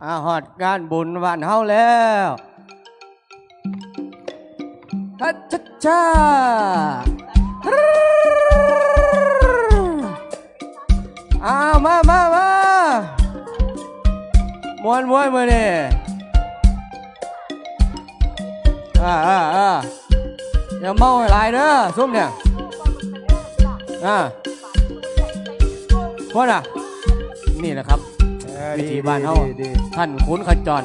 มาฮอดงานบุญบ้านเฮาแล้วฮัชชะชาอ้าวมามามามวนมวนมือนี่อ่าอ่าอ่าอย่าเมาให้หลายเด้อซุ่มเนี่ยอ่าพวกน่ะ นี่แหละครับ วิธีบ้านเฮาดีดีท่านขุนขจร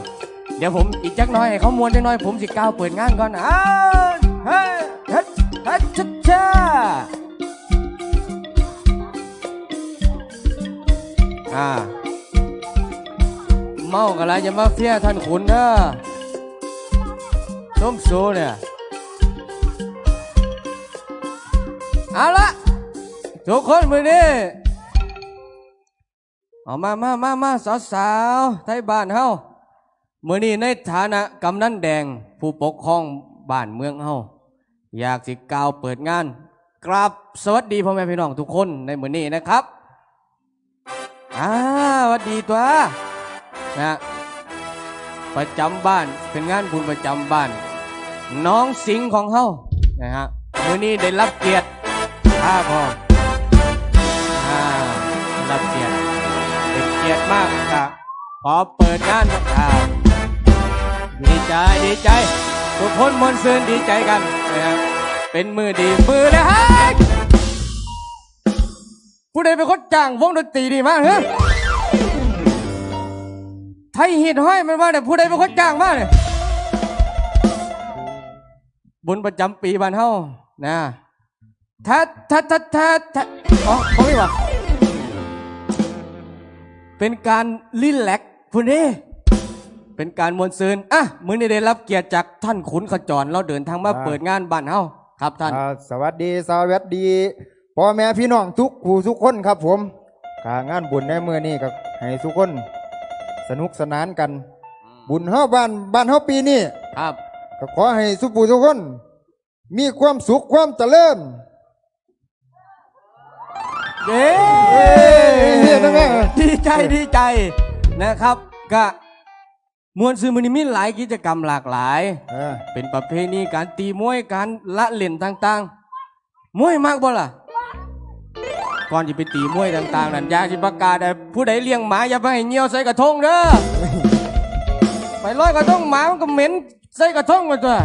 เดี๋ยวผมอีกจักหน้อยให้เขามวนจักหน้อยผมสิก้าวเปิดงานก่อนอ้าวเฮ้ยเฮ้ยเฮ้ยชัดชาอ่าเมากันไรอย่ามาเฟียท่านขุนเด้อส้มโซเนี่ยเอาละทุกคนมือนี้ เอามามามามาสาวสาวไทยบ้านเฮาเมื่อนี้ในฐานะกำนันแดงผู้ปกครองบ้านเมืองเฮาอยากสิกล่าวเปิดงานกราบสวัสดีพ่อแม่พี่น้องทุกคนในมื้อนี้นะครับอ่าสวัสดีตัวนะประจำบ้านเป็นงานบุญประจำบ้าน น้องสิงของเฮานะฮะมื้อนี้ได้รับเกียรติข้าพ่อ เกียรติมากครับขอเปิดงานนะครับดีใจดีใจ ทุกคนมวลซืนดีใจกันนะครับเป็นมือดีมือเลยฮะผู้ใดเป็นคนจ้างวงดนตรีดีมากเหรอไทยหิดห้อยมันว่าเนี่ยผู้ใดเป็นคนจ้างมากเนี่ยบุญประจำปีบ้านเฮานะทัดทัดทัดทัดทัดอ๋อเขาไม่ว่า เป็นการลิแลกซ์พุ่นเด้เป็นการมวลซืนอะมื้อนี้ได้รับเกียรติจากท่านขุนขจรเราเดินทางมาเปิดงานบ้านเฮาครับท่าน อ่าสวัสดีสวัสดีพ่อแม่พี่น้องทุกผู้ทุกคนครับผมการงานบุญในเมื่อนี้ก็ให้ทุกคน สนุกสนานกัน บุญเฮาบ้านบ้านเฮาปีนี้ครับ ก็ขอให้ทุกผู้ทุกคน มีความสุขความเจริญ เย้เย้เย้นะแม่ดีใจดีใจนะครับก็มวลซืนมื้อนี้มีหลายกิจกรรมหลากหลายเออเป็นประเพณีการตีมวยการละเล่นต่างๆ มวยมากบ่ล่ะ ก่อนจะไปตีมวยต่างๆ นั่นอยากจะประกาศให้ผู้ใดเลี้ยงหมาอย่าไปให้เงี้ยวใส่กระทงเด้อ ไปลอยกระทงหมามันก็เหม็นใส่กระทงมาตัว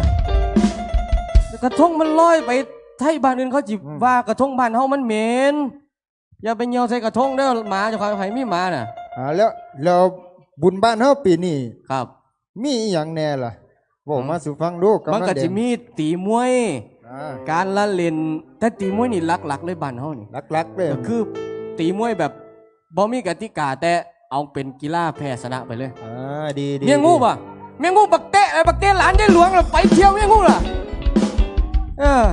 กระทงมันลอยไปไทยบ้านอื่นเขาจิว่ากระทงบ้านเฮามันเหม็น อย่าไปเงี้ยวใส่กระทงเด้อหมาจะคอยให้มีหมาน่ะ อ่าแล้วแล้วบุญบ้านเฮาปีนี้ครับ มีอหย่างแน่ล่ะบอกมาสู่ฟังดูำมันลัก็งเด่จะมีตีมวย อ่าการละเล่นแต่ตีมวยนี่หลักๆเลยบ้านเฮานี่ลักๆเลยก็คือตีมวยแบบบ่มีกติกาแต่เอาเป็นกีฬาแพ้ชนะไปเลย อ่าดีดีเมียงูป่ะเมียงูบักเตะอะไรบักเตะหลานยายหลวงล่ะไปเที่ยวเมียงูล่ะเออ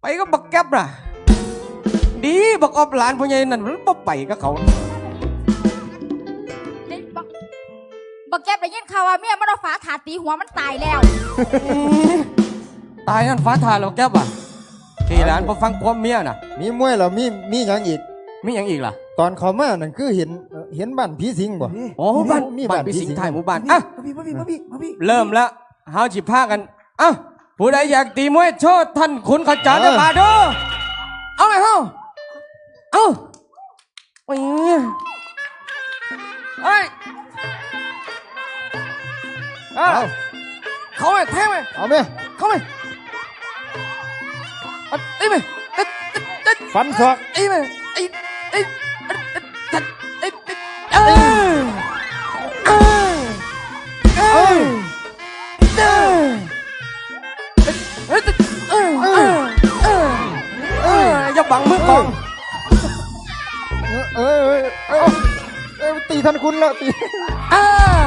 ไปก็บักแก๊บล่ะ ดีบักออบหลานพ่อใหญ่นั่นมันบ่ไปกับเขา เด็กบักบักแก๊บได้ยินข่าวว่าเมียมันเอาฝาถาตีหัวมันตายแล้ว ตายนั่นฟ้าทานแล้วแก๊บอะที่หลานพอฟังความเมียน่ะ มีมวยแล้วมีมีหยังอีก มีอย่างอีกล่ะตอนเขามานั่นคือเห็นเอ่อเห็นบ้านผีสิงบ่โอ้บ้านมีบ้าบ้านนพี่สิงผีสิห์งไทยหมู่บ้านอะ มาพี่มาพี่มาพี่มาพี่เริ่มแล้วเฮาจิพากันอะผู้ใดอยากตีมวยโชดท่านขุนขจรจะมาดูเอาไหมเฮา Ô! Ôi Ê! Ê Không. Mày, thế mày Không mày Không mày À, mày. Đi, đi, đi Phanh soạt Đi mày. เออตีทันคุณแล้วตี เออ